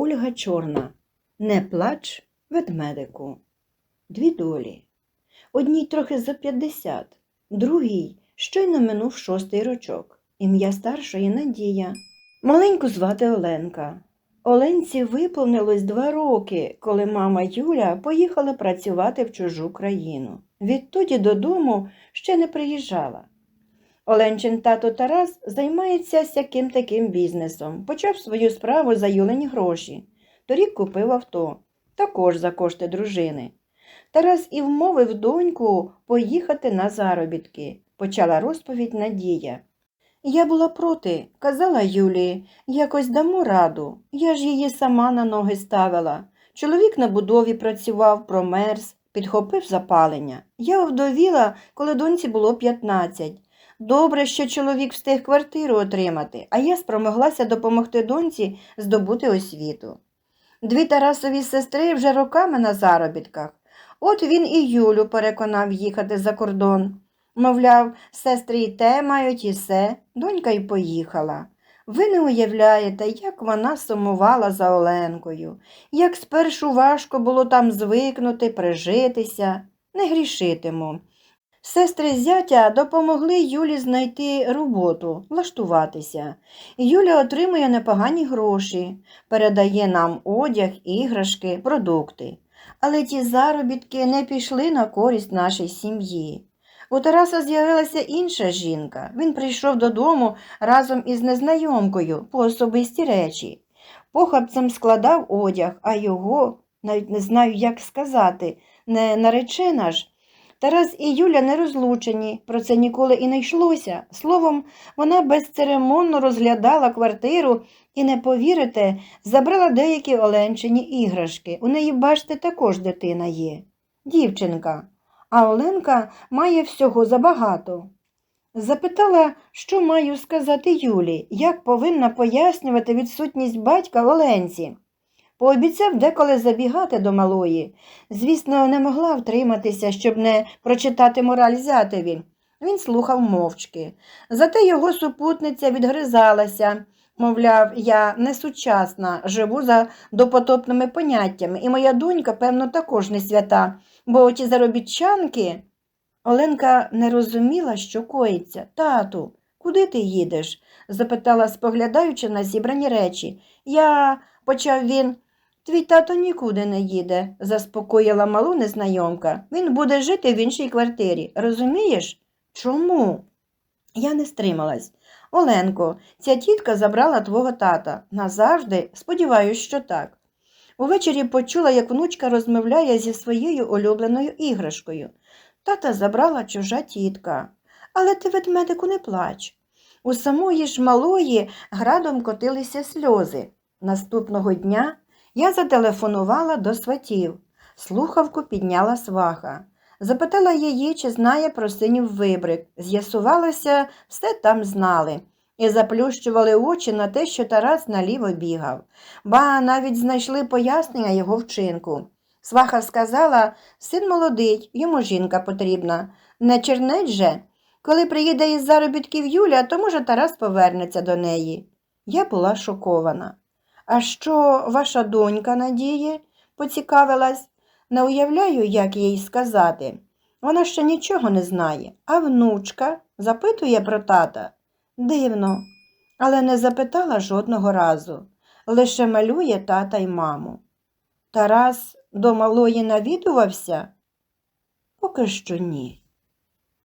Ольга Чорна. Не плач, ведмедику. Дві долі. Одній трохи за п'ятдесят, другій щойно минув шостий рочок. Ім'я старшої Надія. Маленьку звати Оленка. Оленці виповнилось два роки, коли мама Юля поїхала працювати в чужу країну. Відтоді додому ще не приїжджала. Оленчин тато Тарас займається сяким таким бізнесом. Почав свою справу за Юлені гроші. Торік купив авто, також за кошти дружини. Тарас і вмовив доньку поїхати на заробітки, почала розповідь Надія. Я була проти, казала Юлії, якось дамо раду. Я ж її сама на ноги ставила. Чоловік на будові працював, промерз, підхопив запалення. Я овдовіла, коли доньці було 15. Добре, що чоловік встиг квартиру отримати, а я спромоглася допомогти доньці здобути освіту. Дві Тарасові сестри вже роками на заробітках. От він і Юлю переконав їхати за кордон. Мовляв, сестри і те мають і все, донька й поїхала. Ви не уявляєте, як вона сумувала за Оленкою, як спершу важко було там звикнути, прижитися, не грішитиму. Сестри зятя допомогли Юлі знайти роботу, влаштуватися. Юля отримує непогані гроші, передає нам одяг, іграшки, продукти. Але ті заробітки не пішли на користь нашій сім'ї. У Тараса з'явилася інша жінка. Він прийшов додому разом із незнайомкою по особисті речі. Похабцем складав одяг, а його, навіть не знаю, як сказати, не наречена ж. Тарас і Юля не розлучені, про це ніколи і не йшлося. Словом, вона безцеремонно розглядала квартиру і, не повірите, забрала деякі Оленчині іграшки. У неї, бачите, також дитина є. Дівчинка. А Оленка має всього забагато. Запитала, що маю сказати Юлі, як повинна пояснювати відсутність батька Оленці. Пообіцяв деколи забігати до малої. Звісно, не могла втриматися, щоб не прочитати мораль зятеві. Він слухав мовчки. Зате його супутниця відгризалася. Мовляв, я не сучасна, живу за допотопними поняттями, і моя донька, певно, також не свята, бо ті заробітчанки. Оленка не розуміла, що коїться. Тату, куди ти їдеш? запитала, споглядаючи на зібрані речі. Я, почав він. Твій тато нікуди не їде, заспокоїла малу незнайомка. Він буде жити в іншій квартирі. Розумієш? Чому? Я не стрималась. Оленко, ця тітка забрала твого тата. Назавжди, сподіваюсь, що так. Увечері почула, як внучка розмовляє зі своєю улюбленою іграшкою. Тата забрала чужа тітка. Але ти, ведмедику, не плач. У самої ж малої градом котилися сльози. Наступного дня я зателефонувала до сватів. Слухавку підняла сваха. Запитала її, чи знає про синів вибрик. З'ясувалося, все там знали. І заплющували очі на те, що Тарас наліво бігав. Ба навіть знайшли пояснення його вчинку. Сваха сказала, син молодий, йому жінка потрібна. Не чернець же. Коли приїде із заробітків Юля, то, може, Тарас повернеться до неї. Я була шокована. А що ваша донька Надіє? поцікавилась. Не уявляю, як їй сказати. Вона ще нічого не знає, а внучка запитує про тата. Дивно, але не запитала жодного разу. Лише малює тата й маму. Тарас до малої навідувався? Поки що ні.